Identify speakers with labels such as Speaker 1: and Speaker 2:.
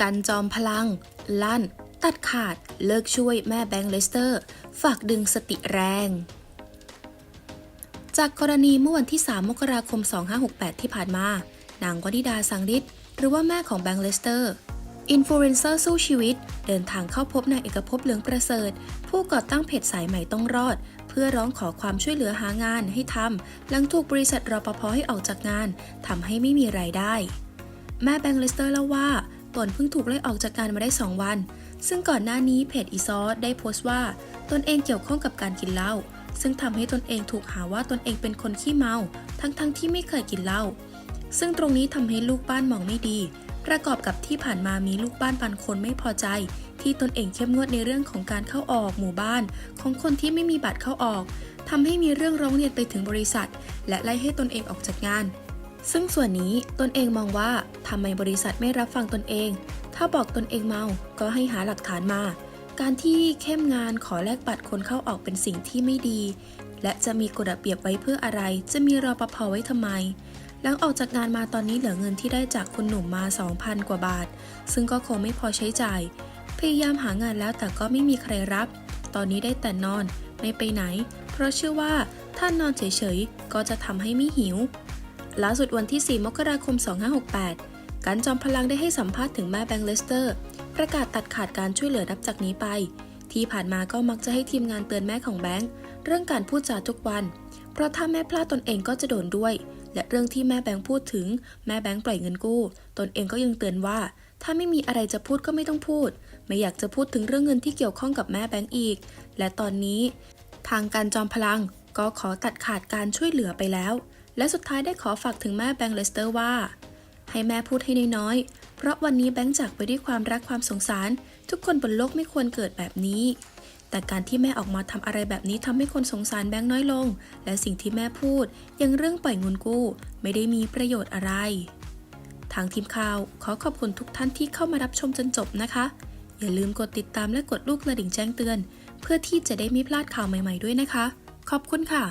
Speaker 1: กันจอมพลัง ลั่น ตัดขาดเลิกช่วยแม่แบงค์เลสเตอร์ ฝากดึงสติแรง จากกรณีเมื่อวันที่ 3 มกราคม 2568 ที่ผ่านมา นางวนิดาสังฤทธิ์หรือว่าแม่ของแบงค์เลสเตอร์อินฟลูเอนเซอร์สู้ชีวิต เดินทางเข้าพบนายเอกภพเหลืองประเสริฐ ผู้ก่อตั้งเพจสายใหม่ต้องรอด เพื่อร้องขอความช่วยเหลือหางานให้ทำ หลังถูกบริษัทรปภให้ออกจากงานทำให้ไม่มีรายได้ แม่แบงค์เลสเตอร์เล่าว่า ตนเพิ่งถูกไล่ออกจากงานมาได้ 2 วัน ซึ่งก่อนหน้านี้เพจอีซอสได้โพสต์ว่าตนเองเกี่ยวข้องกับการกินเหล้า ซึ่งทำให้ตนเองถูกหาว่าตนเองเป็นคนขี้เมา ทั้งๆทที่ไม่เคยกินเหล้า ซึ่งตรงนี้ทำให้ลูกบ้านมองไม่ดี ประกอบกับที่ผ่านมามีลูกบ้านบางคนไม่พอใจ ที่ตนเองเข้มงวดในเรื่องของการเข้าออกหมู่บ้าน ของคนที่ไม่มีบัตรเข้าออกทำให้มีเรื่องร้องเรียนไปถึงบริษัท และไล่ให้ตนเองออกจากงาน ซึ่งส่วนนี้ตนเองมองว่าทำไมบริษัทไม่รับฟังตนเอง ถ้าบอกตนเองเมาก็ให้หาหลักฐานมา การที่เข้มงานขอแลกบัตรคนเข้าออกเป็นสิ่งที่ไม่ดี และจะมีกฎระเบียบไว้เพื่ออะไร จะมีรอปภไว้ทำไม หลังออกจากงานมาตอนนี้เหลือเงินที่ได้จากคุณหนุ่มมา 2,000 กว่าบาท ซึ่งก็คงไม่พอใช้จ่าย พยายามหางานแล้วแต่ก็ไม่มีใครรับ ตอนนี้ได้แต่นอน ไม่ไปไหน เพราะเชื่อว่าถ้านอนเฉยๆก็จะทำให้ไม่หิว ล่าสุดวันที่ 4 มกราคม 2568 การจอมพลังได้ให้สัมภาษณ์ถึงแม่แบงค์เลสเตอร์ ประกาศตัดขาดการช่วยเหลือนับจากนี้ไป ที่ผ่านมาก็มักจะให้ทีมงานเตือนแม่ของแบงค์เรื่องการพูดจาทุกวัน เพราะถ้าแม่พลาดตนเองก็จะโดนด้วย และเรื่องที่แม่แบงค์พูดถึงแม่แบงค์ปล่อยเงินกู้ ตนเองก็ยังเตือนว่า ถ้าไม่มีอะไรจะพูดก็ไม่ต้องพูด ไม่อยากจะพูดถึงเรื่องเงินที่เกี่ยวข้องกับแม่แบงค์อีก และตอนนี้ ทางการจอมพลังก็ขอตัดขาดการช่วยเหลือไปแล้ว และสุดท้ายได้ขอฝากถึงแม่แบงค์เลสเตอร์ว่า ให้แม่พูดให้น้อยๆ เพราะวันนี้แบงค์จากไปด้วยความรักความสงสาร ทุกคนบนโลกไม่ควรเกิดแบบนี้ แต่การที่แม่ออกมาทำอะไรแบบนี้ทำให้คนสงสารแบงค์น้อยลง และสิ่งที่แม่พูดยังเรื่องปล่อยเงินกู้ ไม่ได้มีประโยชน์อะไร ทางทีมข่าวขอขอบคุณทุกท่านที่เข้ามารับชมจนจบนะคะ อย่าลืมกดติดตามและกดลูกกระดิ่งแจ้งเตือน เพื่อที่จะได้ไม่พลาดข่าวใหม่ ๆด้วยนะคะ ขอบคุณค่ะ